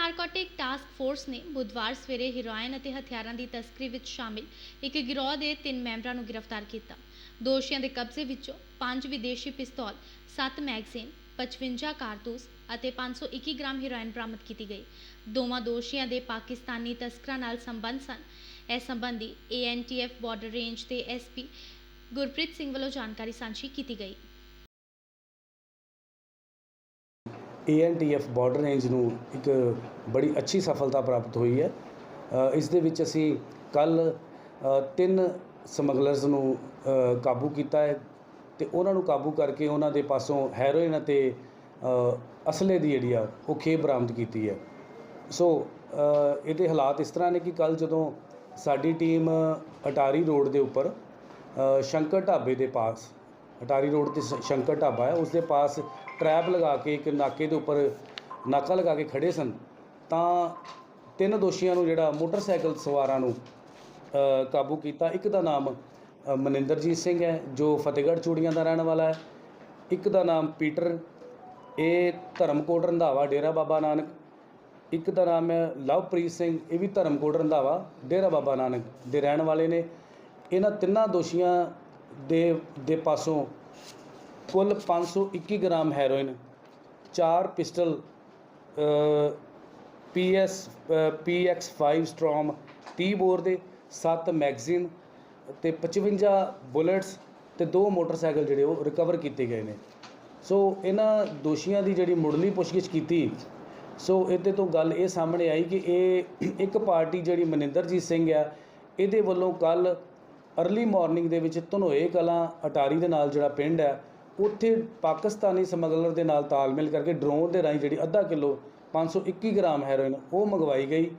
Narcotic task force ਨੇ ਬੁੱਧਵਾਰ ਸਵੇਰੇ ਹੀਰੋਇਨ ਅਤੇ ਹਥਿਆਰਾਂ ਦੀ ਤਸਕਰੀ ਵਿੱਚ ਸ਼ਾਮਿਲ ਇੱਕ ਗਿਰੋਹ ਦੇ ਤਿੰਨ ਮੈਂਬਰਾਂ ਨੂੰ ਗ੍ਰਿਫਤਾਰ ਕੀਤਾ। ਦੋਸ਼ੀਆਂ ਦੇ ਕਬਜ਼ੇ ਵਿੱਚੋਂ ਪੰਜ ਵਿਦੇਸ਼ੀ ਪਿਸਤੌਲ 7 ਮੈਗਜ਼ੀਨ 55 ਕਾਰਤੂਸ ਅਤੇ 521 ਗ੍ਰਾਮ ਹੀਰੋਇਨ ਬਰਾਮਦ ਕੀਤੀ ਗਈ। ਦੋਵਾਂ ਦੋਸ਼ੀਆਂ ਦੇ ਪਾਕਿਸਤਾਨੀ ਤਸਕਰਾਂ ਨਾਲ ਸੰਬੰਧ ਸਨ। ਇਸ ਸੰਬੰਧੀ ਏਐਨਟੀਐਫ ਬਾਰਡਰ ਰੇਂਜ ਦੇ ਐਸਪੀ ਗੁਰਪ੍ਰੀਤ ਸਿੰਘ ਵੱਲੋਂ ਜਾਣਕਾਰੀ ਸਾਂਝੀ ਕੀਤੀ ਗਈ। ਏਐਨਟੀਐਫ ਬਾਰਡਰ ਰੇਂਜ ਨੂੰ ਇੱਕ ਬੜੀ ਅੱਛੀ ਸਫਲਤਾ ਪ੍ਰਾਪਤ ਹੋਈ ਹੈ। ਇਸ ਦੇ ਵਿੱਚ ਅਸੀਂ ਕੱਲ ਤਿੰਨ ਸਮਗਲਰਸ ਨੂੰ ਕਾਬੂ ਕੀਤਾ ਹੈ ਤੇ ਉਹਨਾਂ ਨੂੰ ਕਾਬੂ ਕਰਕੇ ਉਹਨਾਂ ਦੇ ਪਾਸੋਂ ਹੈਰੋਇਨ ਅਤੇ ਅਸਲੇ ਦੀ ਜਿਹੜੀ ਆ, ਉਹ ਖੇਪ ਬਰਾਮਦ ਕੀਤੀ ਹੈ। ਸੋ ਇਹਦੇ ਹਾਲਾਤ ਇਸ ਤਰ੍ਹਾਂ ਨੇ ਕਿ ਕੱਲ ਜਦੋਂ ਸਾਡੀ ਟੀਮ ਅਟਾਰੀ ਰੋਡ ਦੇ ਉੱਪਰ ਸ਼ੰਕਰ ਢਾਬੇ ਦੇ ਪਾਸ ਅਟਾਰੀ ਰੋਡ ਤੇ ਸ਼ੰਕਰ ਢਾਬਾ ਹੈ ਉਸ ਦੇ ਪਾਸ ਟਰੈਪ ਲਗਾ ਕੇ ਇੱਕ ਨਾਕੇ ਦੇ ਉੱਪਰ ਨਾਕਾ ਲਗਾ ਕੇ ਖੜੇ ਸਨ। ਤਾਂ ਤਿੰਨ ਦੋਸ਼ੀਆਂ ਨੂੰ ਜਿਹੜਾ ਮੋਟਰਸਾਈਕਲ ਸਵਾਰਾਂ ਨੂੰ ਕਾਬੂ ਕੀਤਾ। ਇੱਕ ਦਾ ਨਾਮ ਮਨਿੰਦਰਜੀਤ ਸਿੰਘ ਹੈ, ਜੋ ਫਤਿਹਗੜ੍ਹ ਚੂੜੀਆਂ ਦਾ ਰਹਿਣ ਵਾਲਾ ਹੈ। ਇੱਕ ਦਾ ਨਾਮ ਪੀਟਰ, ਇਹ ਧਰਮਕੋਟ ਰੰਧਾਵਾ, ਡੇਰਾ ਬਾਬਾ ਨਾਨਕ। ਇੱਕ ਦਾ ਨਾਮ ਹੈ ਲਵਪ੍ਰੀਤ ਸਿੰਘ, ਇਹ ਵੀ ਧਰਮਕੋਟ ਰੰਧਾਵਾ, ਡੇਰਾ ਬਾਬਾ ਨਾਨਕ ਦੇ ਰਹਿਣ ਵਾਲੇ ਨੇ। ਇਹਨਾਂ ਤਿੰਨਾਂ ਦੋਸ਼ੀਆਂ ਦੇ ਦੇ ਪਾਸੋਂ ਕੁੱਲ 521 ਗ੍ਰਾਮ ਹੈਰੋਇਨ, ਚਾਰ ਪਿਸਟਲ ਪੀਐਸ ਪੀਐਕਸ5 ਸਟ੍ਰੋਮ 30 ਬੋਰ ਦੇ 7 ਮੈਗਜ਼ੀਨ ਤੇ 55 ਬੁਲੇਟਸ ਤੇ ਦੋ ਮੋਟਰਸਾਈਕਲ ਜਿਹੜੇ ਉਹ ਰਿਕਵਰ ਕੀਤੇ ਗਏ ਨੇ। ਸੋ ਇਹਨਾਂ ਦੋਸ਼ੀਆਂ ਦੀ ਜਿਹੜੀ ਮੁੱਢਲੀ ਪੁੱਛਗਿੱਛ ਕੀਤੀ, ਸੋ ਇਹਦੇ ਤੋਂ ਗੱਲ ਇਹ ਸਾਹਮਣੇ ਆਈ ਕਿ ਇਹ ਇੱਕ ਪਾਰਟੀ ਜਿਹੜੀ ਮਨਿੰਦਰਜੀਤ ਸਿੰਘ ਆ, ਇਹਦੇ ਵੱਲੋਂ ਕੱਲ ਅਰਲੀ ਮਾਰਨਿੰਗ ਦੇ ਵਿੱਚ ਧਨੋਏ ਕਲਾਂ ਅਟਾਰੀ ਦੇ ਨਾਲ ਜਿਹੜਾ ਪਿੰਡ ਹੈ ਉੱਥੇ ਪਾਕਿਸਤਾਨੀ ਸਮਗਲਰ ਦੇ ਨਾਲ ਤਾਲਮੇਲ ਕਰਕੇ ਡਰੋਨ ਦੇ ਰਾਹੀਂ ਜਿਹੜੀ ਅੱਧਾ ਕਿਲੋ 521 ਗ੍ਰਾਮ ਹੈਰੋਇਨ ਉਹ ਮੰਗਵਾਈ ਗਈ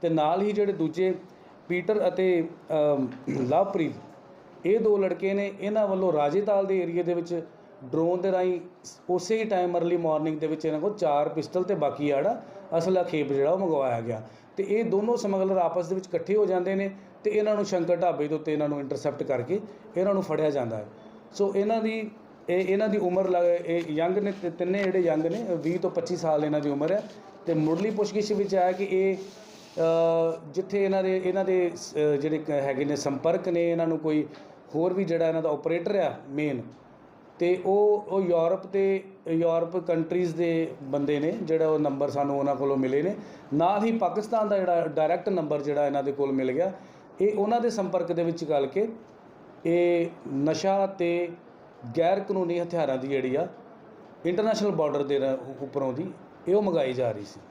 ਤੇ ਨਾਲ ਹੀ ਜਿਹੜੇ ਦੂਜੇ ਪੀਟਰ ਅਤੇ ਅਮ, ਲਵਪ੍ਰੀਤ ਇਹ ਦੋ ਲੜਕੇ ਨੇ ਇਹਨਾਂ ਵੱਲੋਂ ਰਾਜੇਤਾਲ ਦੇ ਏਰੀਆ ਦੇ ਵਿੱਚ ਡਰੋਨ ਦੇ ਰਾਹੀਂ ਉਸੇ ਹੀ ਟਾਈਮ ਅਰਲੀ ਮਾਰਨਿੰਗ ਦੇ ਵਿੱਚ ਇਹਨਾਂ ਕੋਲ ਚਾਰ ਪਿਸਟਲ ਤੇ ਬਾਕੀ ਆ ਜਿਹੜਾ ਅਸਲਾ ਖੇਪ ਜਿਹੜਾ ਉਹ ਮੰਗਵਾਇਆ ਗਿਆ। ਤੇ ਇਹ ਦੋਨੋਂ ਸਮਗਲਰ ਆਪਸ ਦੇ ਵਿੱਚ ਇਕੱਠੇ ਹੋ ਜਾਂਦੇ ਨੇ ਤੇ ਇਹਨਾਂ ਨੂੰ ਸ਼ੰਕਰ ਢਾਬੇ ਦੇ ਉੱਤੇ ਇਹਨਾਂ ਨੂੰ ਇੰਟਰਸੈਪਟ ਕਰਕੇ ਇਹਨਾਂ ਨੂੰ ਫੜਿਆ ਜਾਂਦਾ ਹੈ। ਸੋ ਇਹਨਾਂ ਦੀ, ਇਹ ਇਹਨਾਂ ਦੀ ਉਮਰ ਲੱਗ- ਇਹ ਯੰਗ ਨੇ, ਤੇ ਤਿੰਨੇ ਜਿਹੜੇ ਯੰਗ ਨੇ 20 ਤੋਂ 25 ਸਾਲ ਇਹਨਾਂ ਦੀ ਉਮਰ ਹੈ। ਤੇ ਮੁੱਢਲੀ ਪੁੱਛਗਿੱਛ ਵਿੱਚ ਆਇਆ ਕਿ ਇਹ ਜਿੱਥੇ ਇਹਨਾਂ ਦੇ ਇਹਨਾਂ ਦੇ ਜਿਹੜੇ ਕ- ਹੈਗੇ ਨੇ ਸੰਪਰਕ ਨੇ, ਇਹਨਾਂ ਨੂੰ ਕੋਈ ਹੋਰ ਵੀ ਜਿਹੜਾ ਇਹਨਾਂ ਦਾ ਆਪਰੇਟਰ ਆ ਮੇਨ ਤੇ ਉਹ ਉਹ ਯੂਰਪ ਤੇ, ਯੂਰਪ ਕੰਟਰੀਜ਼ ਦੇ ਬੰਦੇ ਨੇ, ਜਿਹੜਾ ਉਹ ਨੰਬਰ ਸਾਨੂੰ ਉਹਨਾਂ ਕੋਲੋਂ ਮਿਲੇ ਨੇ। ਨਾਲ ਹੀ ਪਾਕਿਸਤਾਨ ਦਾ ਜਿਹੜਾ ਡਾਇਰੈਕਟ ਨੰਬਰ ਜਿਹੜਾ ਇਹਨਾਂ ਦੇ ਕੋਲ ਮਿਲ ਗਿਆ। ਇਹ ਉਹਨਾਂ ਦੇ ਸੰਪਰਕ ਦੇ ਵਿੱਚ ਗੱਲ ਕੇ, ਇਹ ਨਸ਼ਾ ਤੇ ਗੈਰ ਕਾਨੂੰਨੀ ਹਥਿਆਰਾਂ ਦੀ ਜਿਹੜੀ ਆ ਇੰਟਰਨੈਸ਼ਨਲ ਬਾਰਡਰ ਦੇ ਰ- ਉੱਪਰੋਂ ਦੀ, ਇਹ ਉਹ ਮੰਗਾਈ ਜਾ ਰਹੀ ਸੀ।